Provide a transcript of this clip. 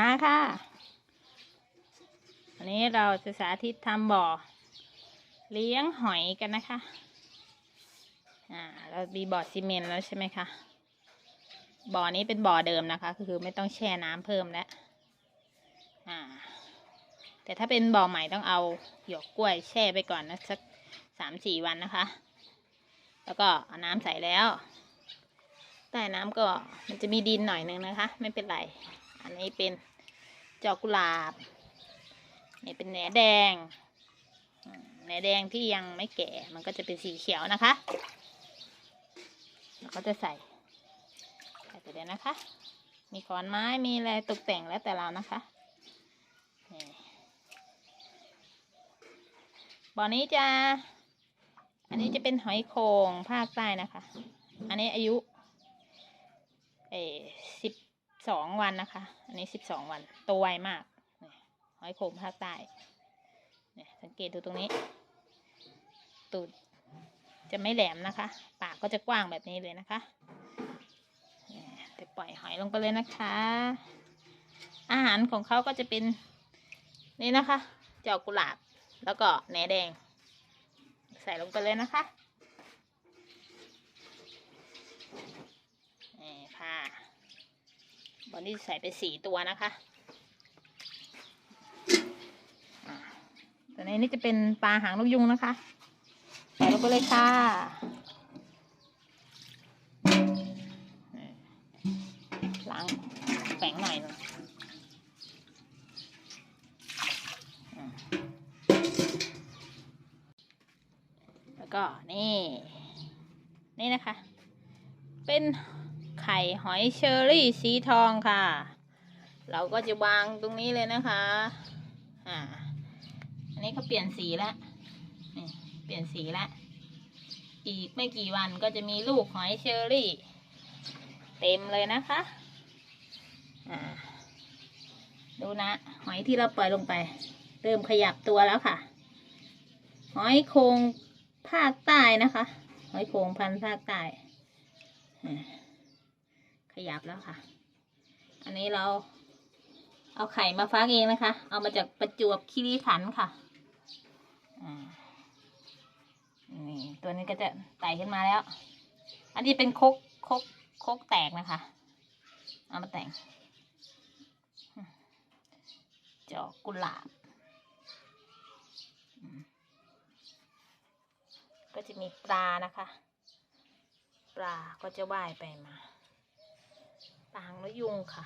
มาค่ะ วันนี้เราจะสาธิตทำบ่อ เลี้ยงหอยกันนะคะ อ่า เรามีบ่อซีเมนต์แล้วใช่ไหมคะ บ่อนี้เป็นบ่อเดิมนะคะ คือไม่ต้องแช่น้ำเพิ่มแล้ว อ่า แต่ถ้าเป็นบ่อใหม่ต้องเอาหยวกกล้วยแช่ไปก่อนนะสักสามสี่วันนะคะ แล้วก็เอาน้ำใส่แล้ว ใต้น้ำก็มันจะมีดินหน่อยนึงนะคะ ไม่เป็นไร อันนี้เป็นจอกกุหลาบ นี่เป็นแหนแดง แหนแดงที่ยังไม่แก่ มันก็จะเป็นสีเขียวนะคะแล้วก็จะใส่ใส่ไปเลยนะคะ มีขอนไม้ มีอะไรตกแต่งแล้วแต่เรานะคะบ่อนี้จะ อันนี้จะเป็นหอยโข่งภาคใต้นะคะ อันนี้อายุเอสิบ สองวันนะคะ อันนี้สิบสองวัน โตวไวมากหอยโข่งภาคใต้เนี่ยสังเกตดูตรงนี้ ตูดจะไม่แหลมนะคะ ปากก็จะกว้างแบบนี้เลยนะคะเนี่ยแต่ปล่อยหอยลงไปเลยนะคะ อาหารของเขาก็จะเป็นนี่นะคะ เจอกกุหลาบ แล้วก็แหนแดง ใส่ลงไปเลยนะคะ นี่ค่ะ บอนนี้ใส่ไปสี่ตัวนะคะอ่าตัวนี้นี่จะเป็นปลาหางนกยุงนะคะ ใส่ลงไปเลยค่ะนี่ล้างแป้งหน่อยหนึงอืมแล้วก็นี่ นี่นะคะ เป็น ไข่หอยเชอรี่สีทองค่ะ เราก็จะวางตรงนี้เลยนะคะ อ่า อันนี้เขาเปลี่ยนสีแล้วนี่เปลี่ยนสีแล้วอีกไม่กี่วันก็จะมีลูกหอยเชอรี่ เต็มเลยนะคะ อ่า ดูนะ หอยที่เราปล่อยลงไป เริ่มขยับตัวแล้วค่ะ หอยโครงภาคใต้นะคะ หอยโขงพันธุ์ภาคใต้อ่า ยับแล้วค่ะ อันนี้เรา เอาไข่มาฟักเองนะคะ เอามาจากประจวบคีรีขันค่ะนี่ตัวนี้ก็จะไต่ขึ้นมาแล้ว อันนี้เป็นคกคกคกแตกนะคะ เอามาแต่ง จอกกุหลาบ ก็จะมีปลานะคะ ปลาก็จะว่ายไปมา ปลาหางนกยุงค่ะ